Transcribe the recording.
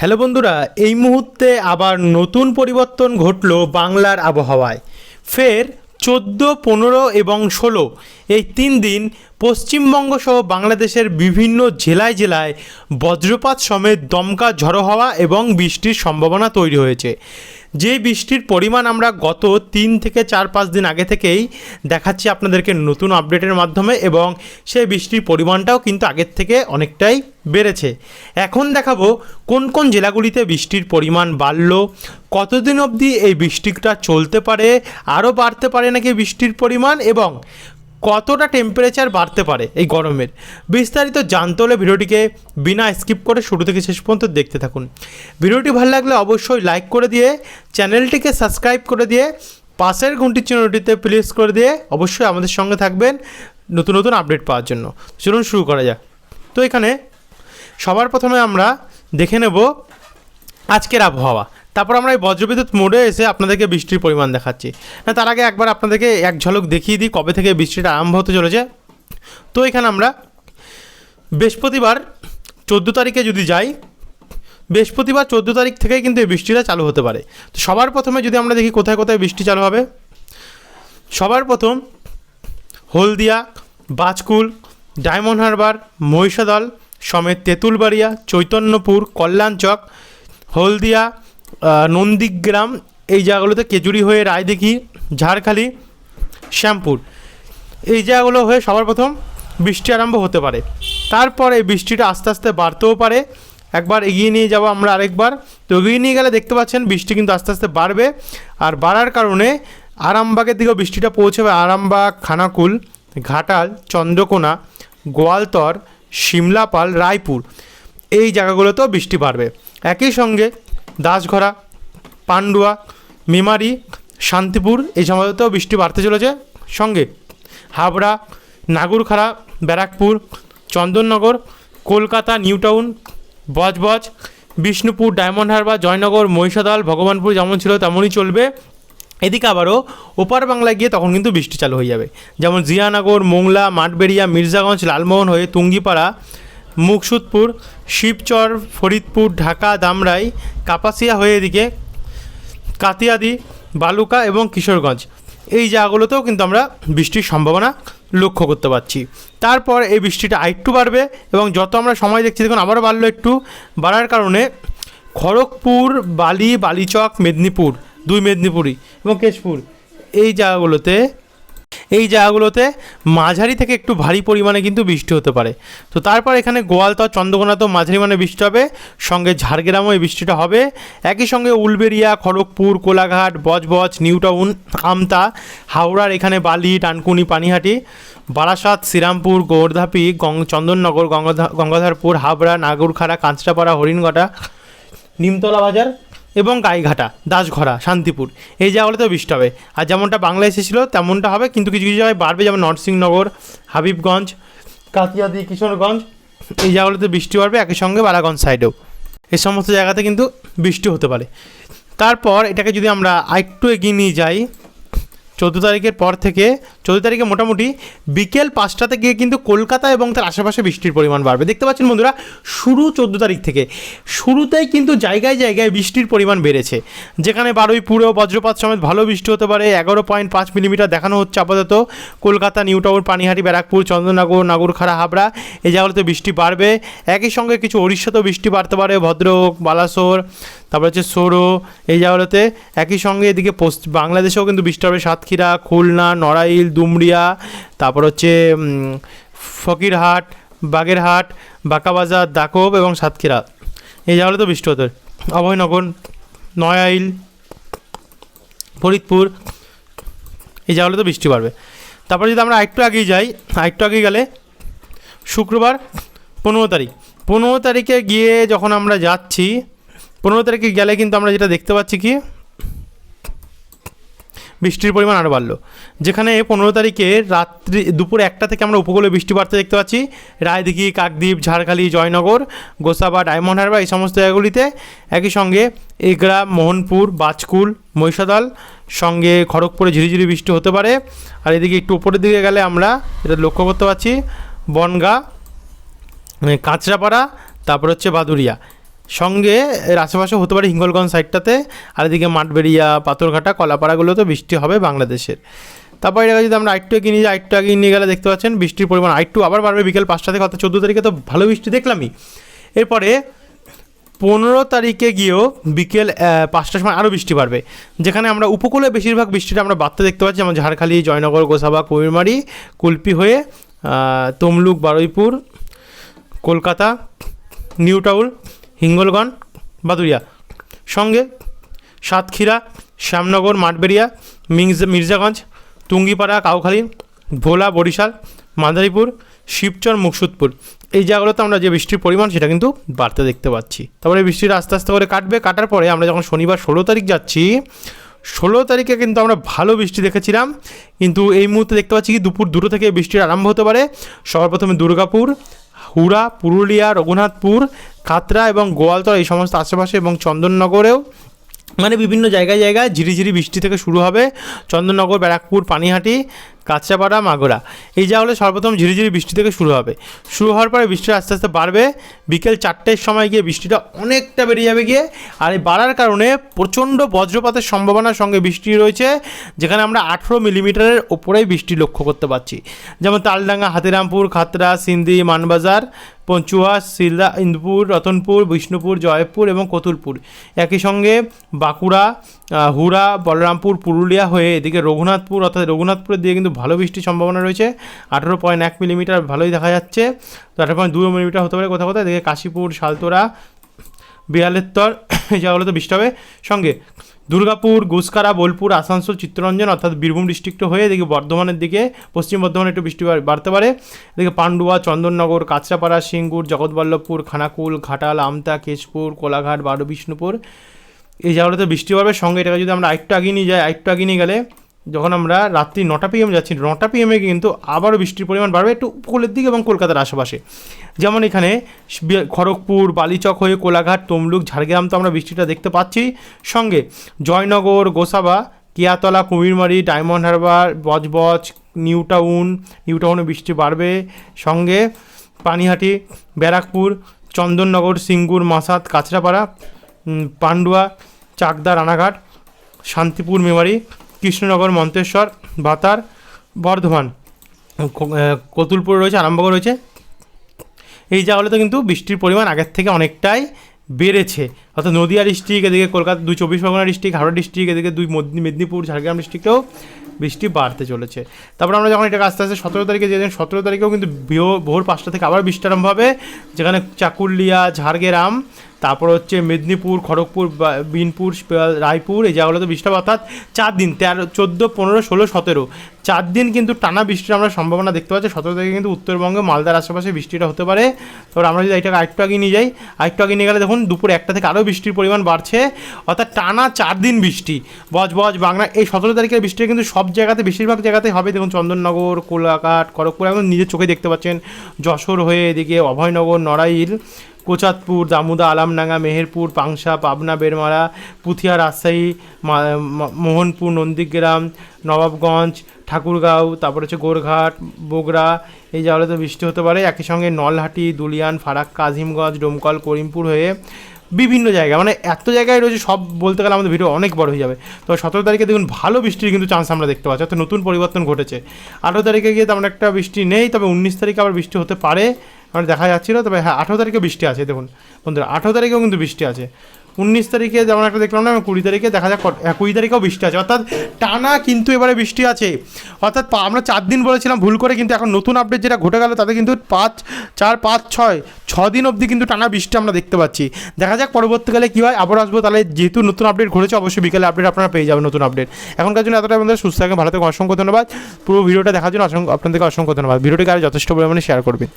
Hello বন্ধুরা, এই মুহূর্তে আবার নতুন পরিবর্তন ঘটল বাংলার আবহাওয়ায়। ফের চোদ্দ, পনেরো এবং ষোলো, এই তিন দিন পশ্চিমবঙ্গ সহ বাংলাদেশের বিভিন্ন জেলায় জেলায় বজ্রপাত সমেত দমকা ঝড়ো হওয়া এবং বৃষ্টির সম্ভাবনা তৈরি হয়েছে। যে বৃষ্টির পরিমাণ আমরা গত তিন থেকে চার পাঁচ দিন আগে থেকেই দেখাচ্ছি আপনাদেরকে নতুন আপডেটের মাধ্যমে এবং সেই বৃষ্টির পরিমাণটাও কিন্তু আগের থেকে অনেকটাই বেড়েছে। এখন দেখাবো কোন কোন জেলাগুলিতে বৃষ্টির পরিমাণ বাড়লো, কতদিন অবধি এই বৃষ্টিটা চলতে পারে, আরও বাড়তে পারে নাকি বৃষ্টির পরিমাণ এবং কতটা টেম্পারেচার বাড়তে পারে এই গরমের? বিস্তারিত জানতে হলে ভিডিওটিকে বিনা স্কিপ করে শুরু থেকে শেষ পর্যন্ত দেখতে থাকুন। ভিডিওটি ভালো লাগলে অবশ্যই লাইক করে দিয়ে চ্যানেলটিকে সাবস্ক্রাইব করে দিয়ে, পাশের ঘন্টির চিহ্নটিতে প্লেস করে দিয়ে অবশ্যই আমাদের সঙ্গে থাকবেন নতুন নতুন আপডেট পাওয়ার জন্য। চলুন শুরু করা যাক। তো এখানে সবার প্রথমে আমরা দেখে নেব আজকের আবহাওয়া। তারপর আমরা এই বজ্রবিদ্যুৎ মোড়ে এসে আপনাদেরকে বৃষ্টির পরিমাণ দেখাচ্ছি। না, তার আগে একবার আপনাদেরকে এক ঝলক দেখিয়ে দিই কবে থেকে বৃষ্টিটা আরম্ভ হতে চলেছে। তো এখানে আমরা বৃহস্পতিবার চোদ্দ তারিখে যদি যাই, বৃহস্পতিবার চোদ্দ তারিখ থেকেই কিন্তু এই বৃষ্টিটা চালু হতে পারে। তো সবার প্রথমে যদি আমরা দেখি কোথায় কোথায় বৃষ্টি চালু হবে, সবার প্রথম হলদিয়া, বাজকুল, ডায়মন্ড হারবার, মহিষাদল, সমেত তেঁতুলবাড়িয়া, চৈতন্যপুর, কল্যাণচক, হলদিয়া নন্দীগ্রাম, এই জায়গাগুলোতে কেজুরি হয়ে রায়দিঘি ঝাড়খালি, শ্যামপুর। এই জায়গাগুলো হয়ে সবার প্রথম বৃষ্টি আরম্ভ হতে পারে। তারপর এই বৃষ্টিটা আস্তে আস্তে বাড়তেও পারে। একবার এগিয়ে নিয়ে যাব আমরা আরেকবার। তো এগিয়ে নিয়ে গেলে দেখতে পাচ্ছেন বৃষ্টি কিন্তু আস্তে আস্তে বাড়বে। আর বাড়ার কারণে আরামবাগের দিকেও বৃষ্টিটা পৌঁছবে। আরামবাগ, খানাকুল, ঘাটাল, চন্দ্রকোনা, গোয়ালতর সিমলাপাল রায়পুর। এই জায়গাগুলোতেও বৃষ্টি বাড়বে। একই সঙ্গে দাসঘরা পান্ডুয়া, মেমারি, শান্তিপুর এই সময়তেও বৃষ্টি বাড়তে চলেছে। সঙ্গে হাবড়া, নাগুরখাড়া, ব্যারাকপুর, চন্দননগর, কলকাতা, নিউটাউন, বজবজ, বিষ্ণুপুর, ডায়মন্ড হারবার, জয়নগর, মহিষাদল, ভগবানপুর যেমন ছিল তেমনই চলবে। এদিকে আবারও ওপার বাংলায় গিয়ে তখন কিন্তু বৃষ্টি চালু হয়ে যাবে। যেমন জিয়ানগর, মোংলা, মাঠবেড়িয়া, মির্জাগঞ্জ, লালমোহন হয়ে তুঙ্গিপাড়া মুকসুদপুর, শিবচর, ফরিদপুর, ঢাকা, দামরাই, কাপাসিয়া হয়ে এদিকে কাতিয়াদি, বালুকা এবং কিশোরগঞ্জ। এই জায়গাগুলোতেও কিন্তু আমরা বৃষ্টির সম্ভাবনা লক্ষ্য করতে পারছি। তারপর এই বৃষ্টিটা আরেকটু বাড়বে এবং যত আমরা সময় দেখছি, দেখুন, আবারও বাড়লো একটু। বাড়ার কারণে খড়গপুর, বালি, বালিচক, মেদিনীপুর, দুই মেদিনীপুরই এবং কেশপুর। এই জায়গাগুলোতে এই জায়গাগুলোতে মাঝারি থেকে একটু ভারী পরিমাণে কিন্তু বৃষ্টি হতে পারে। তো তারপর এখানে গোয়ালতর চন্দ্রকোনাতেও মাঝারি মানে বৃষ্টি হবে, সঙ্গে ঝাড়গ্রামও এই বৃষ্টিটা হবে। একই সঙ্গে উলবেরিয়া, খড়গপুর, কোলাঘাট, বজবজ নিউ টাউন আমতা, হাওড়ার এখানে বালি, ডানকুনি, পানিহাটি, বারাসাত, শ্রীরামপুর গোর্ধাপি গং, চন্দননগর, গঙ্গাধা, গঙ্গাধরপুর, হাবড়া, নাগরখাড়া, কাঁচরাপাড়া, হরিণঘাটা, নিমতলা বাজার এবং গাইঘাটা দাসঘরা শান্তিপুর। এই জায়গাগুলোতে বৃষ্টি হবে। আর যেমনটা বাংলায় এসেছিল, তেমনটা হবে। কিন্তু কিছু কিছু জায়গায় বাড়বে, যেমন নরসিংহনগর, হাবিবগঞ্জ কাতিয়াদি কিশোরগঞ্জ, এই জায়গাগুলোতে বৃষ্টি বাড়বে। একই সঙ্গে বালাগঞ্জ সাইডেও। এই সমস্ত জায়গাতে কিন্তু বৃষ্টি হতে পারে। তারপর এটাকে যদি আমরা আরেকটু এগিয়ে নিয়ে যাই চোদ্দ তারিখের পর থেকে, চোদ্দ তারিখে মোটামুটি বিকেল পাঁচটাতে গিয়ে কিন্তু কলকাতা এবং তার আশেপাশে বৃষ্টির পরিমাণ বাড়বে। দেখতে পাচ্ছেন বন্ধুরা, শুরু চোদ্দ তারিখ থেকে। শুরুতেই কিন্তু জায়গায় জায়গায় বৃষ্টির পরিমাণ বেড়েছে। যেখানে বারুইপুরে বজ্রপাত সমেত ভালো বৃষ্টি হতে পারে। এগারো পয়েন্ট পাঁচ মিলিমিটার দেখানো হচ্ছে আপাতত। কলকাতা, নিউ টাউন, পানিহাটি, ব্যারাকপুর চন্দননগর নাগরখাড়া, হাবড়া, এই জায়গাগুলোতে বৃষ্টি বাড়বে। একই সঙ্গে কিছু ওড়িশাতেও বৃষ্টি বাড়তে পারে। ভদ্রক, বালাসোর তারপর হচ্ছে সোরো, এই জায়গাগুলোতে একই সঙ্গে এদিকে পশ্চিম বাংলাদেশেও কিন্তু বৃষ্টি হবে সাতক্ষীরা, খুলনা, নড়াইল, দুমড়িয়া, তারপর হচ্ছে ফকিরহাট, বাগেরহাট, বাঁকাবাজার দাকব এবং সাতক্ষীরা। এই জায়গাগুলোতে বৃষ্টি হতে। অভয়নগর নয়াইল ফরিদপুর, এই জায়গাগুলোতে বৃষ্টি বাড়বে। তারপর যদি আমরা আরেকটু আগেই যাই, আরেকটু আগে গেলে শুক্রবার পনেরো তারিখ। পনেরো তারিখে গিয়ে যখন আমরা যাচ্ছি পনেরো তারিখে গেলে কিন্তু আমরা যেটা দেখতে পাচ্ছি কি? বৃষ্টির পরিমাণ আরও বাড়লো। যেখানে পনেরো তারিখে রাত্রি, দুপুর একটা থেকে আমরা উপকূলে বৃষ্টি বাড়তে দেখতে পাচ্ছি। রায়দিঘি, কাকদ্বীপ, ঝাড়খালি, জয়নগর, গোসাবা, ডায়মন্ড হারবার এই সমস্ত জায়গাগুলিতে একই সঙ্গে এগড়া মোহনপুর, বাজকুল, মহিষাদল, সঙ্গে খড়গপুরে ঝিরিঝিরি বৃষ্টি হতে পারে। আর এদিকে একটু উপরের দিকে গেলে আমরা এটা লক্ষ্য করতে পারছি বনগা কাঁচরাপাড়া, তারপর হচ্ছে বাদুরিয়া সঙ্গে এর আশেপাশে হতে পারে হিঙ্গলগঞ্জ সাইডটাতে আর এদিকে মাঠবেড়িয়া, পাথরঘাটা, কলাপাড়াগুলোতে বৃষ্টি হবে বাংলাদেশের। তারপর এটা যদি আমরা আরেকটু এগিয়ে নিয়ে যাই, আরেকটু আগে নিয়ে গেলে দেখতে পাচ্ছেন, বৃষ্টির পরিমাণ আরেকটু আবার বাড়বে বিকেল পাঁচটা থেকে, অর্থাৎ চোদ্দ তারিখে তো ভালো বৃষ্টি দেখলামই। এরপরে পনেরো তারিখে গিয়েও বিকেল পাঁচটার সময় আরও বৃষ্টি বাড়বে। যেখানে আমরা উপকূলে বেশিরভাগ বৃষ্টিটা আমরা বাড়তে দেখতে পাচ্ছি, যেমন ঝাড়খালি, জয়নগর, গোসাবা, কুমিরমারি, কুলপি হয়ে তমলুক, বারুইপুর, কলকাতা, নিউ টাউন হিঙ্গলগঞ্জ বাদুরিয়া সঙ্গে সাতক্ষীরা, শ্যামনগর, মাঠবেড়িয়া মির্জাগঞ্জ, টুঙ্গিপাড়া, কাউখালী, ভোলা, বরিশাল, মাদারীপুর, শিবচর, মুকসুদপুর। এই জায়গাগুলোতে আমরা যে বৃষ্টির পরিমাণ, সেটা কিন্তু বাড়তে দেখতে পাচ্ছি। তারপরে বৃষ্টিটা আস্তে আস্তে করে কাটবে, কাটার পরে আমরা যখন শনিবার ষোলো তারিখ যাচ্ছি, ষোলো তারিখে কিন্তু আমরা ভালো বৃষ্টি দেখেছিলাম। কিন্তু এই মুহূর্তে দেখতে পাচ্ছি কি, দুপুর দুটো থেকে বৃষ্টির আরম্ভ হতে পারে। সবার প্রথমে দুর্গাপুর, হুড়া, পুরুলিয়া, রঘুনাথপুর খাতড়া এবং গোয়ালতলা এই সমস্ত আশেপাশে এবং চন্দননগরেও মানে বিভিন্ন জায়গায় জায়গায় ঝিরিঝিরি বৃষ্টি থেকে শুরু হবে। চন্দননগর, ব্যারাকপুর, পানিহাটি, কাঁচরাপাড়া, মাগুরা। এই জায়গাগুলো সর্বপ্রথম ঝিরিঝিরি বৃষ্টি থেকে শুরু হবে। শুরু হওয়ার পরে বৃষ্টিটা আস্তে আস্তে বাড়বে। বিকেল চারটের সময় গিয়ে বৃষ্টিটা অনেকটা বেড়ে যাবে গিয়ে। আর এই বাড়ার কারণে প্রচণ্ড বজ্রপাতের সম্ভাবনার সঙ্গে বৃষ্টি রয়েছে, যেখানে আমরা আঠেরো মিলিমিটারের ওপরেই বৃষ্টি লক্ষ্য করতে পারছি। যেমন তালডাঙ্গা, হাতিরামপুর, খাতরা, সিন্দি, মানবাজার পঞ্চুয়া শিলদা ইন্দুপুর, রতনপুর, বিষ্ণুপুর, জয়পুর এবং কতুলপুর। একই সঙ্গে বাঁকুড়া হুড়া, বলরামপুর, পুরুলিয়া হয়ে এদিকে রঘুনাথপুর অর্থাৎ রঘুনাথপুরের দিকে কিন্তু ভালো বৃষ্টির সম্ভাবনা রয়েছে। আঠেরো পয়েন্ট এক মিলিমিটার ভালোই দেখা যাচ্ছে। তো আঠারো পয়েন্ট দুই মিলিমিটার হতে পারে কোথাও কোথাও এদিকে কাশীপুর, শালতোরা বিয়ালেত্তর এই জায়গাগুলোতে বৃষ্টি হবে। সঙ্গে দুর্গাপুর, গুসকারা, বোলপুর, আসানসোল, চিত্তরঞ্জন অর্থাৎ বীরভূম ডিস্ট্রিক্ট হয়ে এদিকে বর্ধমানের দিকে পশ্চিম বর্ধমানে একটু বৃষ্টি বাড়তে পারে। এদিকে পান্ডুয়া, চন্দননগর, কাঁচরাপাড়া, সিঙ্গুর, জগৎবল্লভপুর, খানাকুল, ঘাটাল, আমতা, কেশপুর, কোলাঘাট, বারো, বিষ্ণুপুর। এই জায়গাটাতে বৃষ্টি পড়বে। সঙ্গে এটাকে যদি আমরা আরেকটু আগিয়ে নিয়ে যাই, আরেকটু আগিয়ে নিয়ে গেলে যখন আমরা রাত্রি নটা পিএম যাচ্ছি, নটা পিএমে কিন্তু আবারও বৃষ্টির পরিমাণ বাড়বে একটু উপকূলের দিকে এবং কলকাতার আশেপাশে। যেমন এখানে খড়গপুর, বালিচক হয়ে কোলাঘাট, তমলুক, ঝাড়গ্রাম তো আমরা বৃষ্টিটা দেখতে পাচ্ছি। সঙ্গে জয়নগর, গোসাবা, কিয়াতলা, কুমিরমারি, ডায়মন্ড হারবার, বজবজ নিউ টাউন নিউ টাউনে বৃষ্টি বাড়বে। সঙ্গে পানিহাটি, ব্যারাকপুর, চন্দননগর, সিঙ্গুর মাসাত কাছড়াপাড়া পান্ডুয়া, চাকদা, রানাঘাট, শান্তিপুর, মেমারি কৃষ্ণনগর, মন্তেশ্বর, বাতার, বর্ধমান কতুলপুর রয়েছে, আরামবাগ রয়েছে। এই জায়গাগুলোতে কিন্তু বৃষ্টির পরিমাণ আগের থেকে অনেকটাই বেড়েছে। অর্থাৎ নদিয়া ডিস্ট্রিক্ট, এদিকে কলকাতা, দুই চব্বিশ পরগনা ডিস্ট্রিক্ট, হাওড়া ডিস্ট্রিক্ট, এদিকে দুই মদ- মেদিনীপুর, ঝাড়গ্রাম ডিস্ট্রিক্টেও বৃষ্টি বাড়তে চলেছে। তারপর আমরা যখন এটাকে আস্তে আস্তে সতেরো তারিখে যে সতেরো তারিখেও কিন্তু ভোর পাঁচটা থেকে আবার বৃষ্টি আরম্ভ হবে, যেখানে চাকুলিয়া, ঝাড়গ্রাম তারপর হচ্ছে মেদিনীপুর, খড়গপুর বিনপুর রায়পুর, এই জায়গাগুলোতে বৃষ্টি হবে অর্থাৎ চার দিন, তেরো, চোদ্দ, পনেরো, ষোলো, সতেরো। চার দিন কিন্তু টানা বৃষ্টির আমরা সম্ভাবনা দেখতে পাচ্ছি। সতেরো তারিখে কিন্তু উত্তরবঙ্গে, মালদার আশেপাশে বৃষ্টিটা হতে পারে। তারপর আমরা যদি এটাকে আরেকটু আগে নিয়ে যাই, আরেকটু আগে নিয়ে গেলে দেখুন, দুপুর একটা থেকে আরও বৃষ্টির পরিমাণ বাড়ছে। অর্থাৎ টানা চার দিন বৃষ্টি। বজ বজ, বাংলা, এই সতেরো তারিখের বৃষ্টি কিন্তু সব জায়গাতে, বেশিরভাগ জায়গাতেই হবে। দেখুন, চন্দননগর, কোলাঘাট, খড়গপুর, এখন নিজের চোখে দেখতে পাচ্ছেন। যশোর হয়ে এদিকে অভয়নগর, নড়াইল কোচাতপুর দামুদা, আলামডাঙ্গা, মেহেরপুর, পাংশা, পাবনা বেরমারা পুথিয়া, রাজশাহী মোহনপুর, নন্দীগ্রাম, নবাবগঞ্জ, ঠাকুরগাঁও, তারপর হচ্ছে গোরঘাট বগুড়া এই জায়গাগুলোতে বৃষ্টি হতে পারে। একই সঙ্গে নলহাটি, দুলিয়ান, ফারাক্কা, আজিমগঞ্জ, ডোমকল, করিমপুর হয়ে বিভিন্ন জায়গা মানে এত জায়গায় রয়েছে, সব বলতে গেলে আমাদের ভিডিও অনেক বড় হয়ে যাবে। তো সতেরো তারিখে দেখুন, ভালো বৃষ্টির কিন্তু চান্স আমরা দেখতে পাচ্ছি, অর্থাৎ নতুন পরিবর্তন ঘটেছে। আঠেরো তারিখে গিয়ে তেমন একটা বৃষ্টি নেই, তবে উনিশ তারিখে আবার বৃষ্টি হতে পারে। মানে দেখা যাচ্ছিল তবে হ্যাঁ আঠেরো তারিখে বৃষ্টি আছে দেখুন। বন্ধুরা আঠেরো তারিখেও কিন্তু বৃষ্টি আছে। উনিশ তারিখে যেমন একটা দেখলাম না কুড়ি তারিখে দেখা যাক হ্যাঁ, কুড়ি তারিখেও বৃষ্টি আছে। অর্থাৎ টানা কিন্তু এবারে বৃষ্টি আছে। অর্থাৎ আমরা চার দিন বলেছিলাম ভুল করে কিন্তু এখন নতুন আপডেট যেটা ঘটে গেল তাতে কিন্তু পাঁচ চার পাঁচ ছয় ছ দিন অবধি কিন্তু টানা বৃষ্টি আমরা দেখতে পাচ্ছি। দেখা যাক পরবর্তীকালে কী হয় আবার আসব। তাহলে যেহেতু নতুন আপডেট ঘটেছে অবশ্যই বিকেলে আপডেট আপনারা পেয়ে যাবেন নতুন আপডেট এখনকার জন্য এতটা আমাদের সুস্থ থাকেন ভালো থাকেন অসংখ্য ধন্যবাদ। পুরো ভিডিওটা দেখার জন্য অসংখ্য আপনাদেরকে অসংখ্য ধন্যবাদ। ভিডিওটিকে আরও যথেষ্ট পরিমাণে শেয়ার করবেন।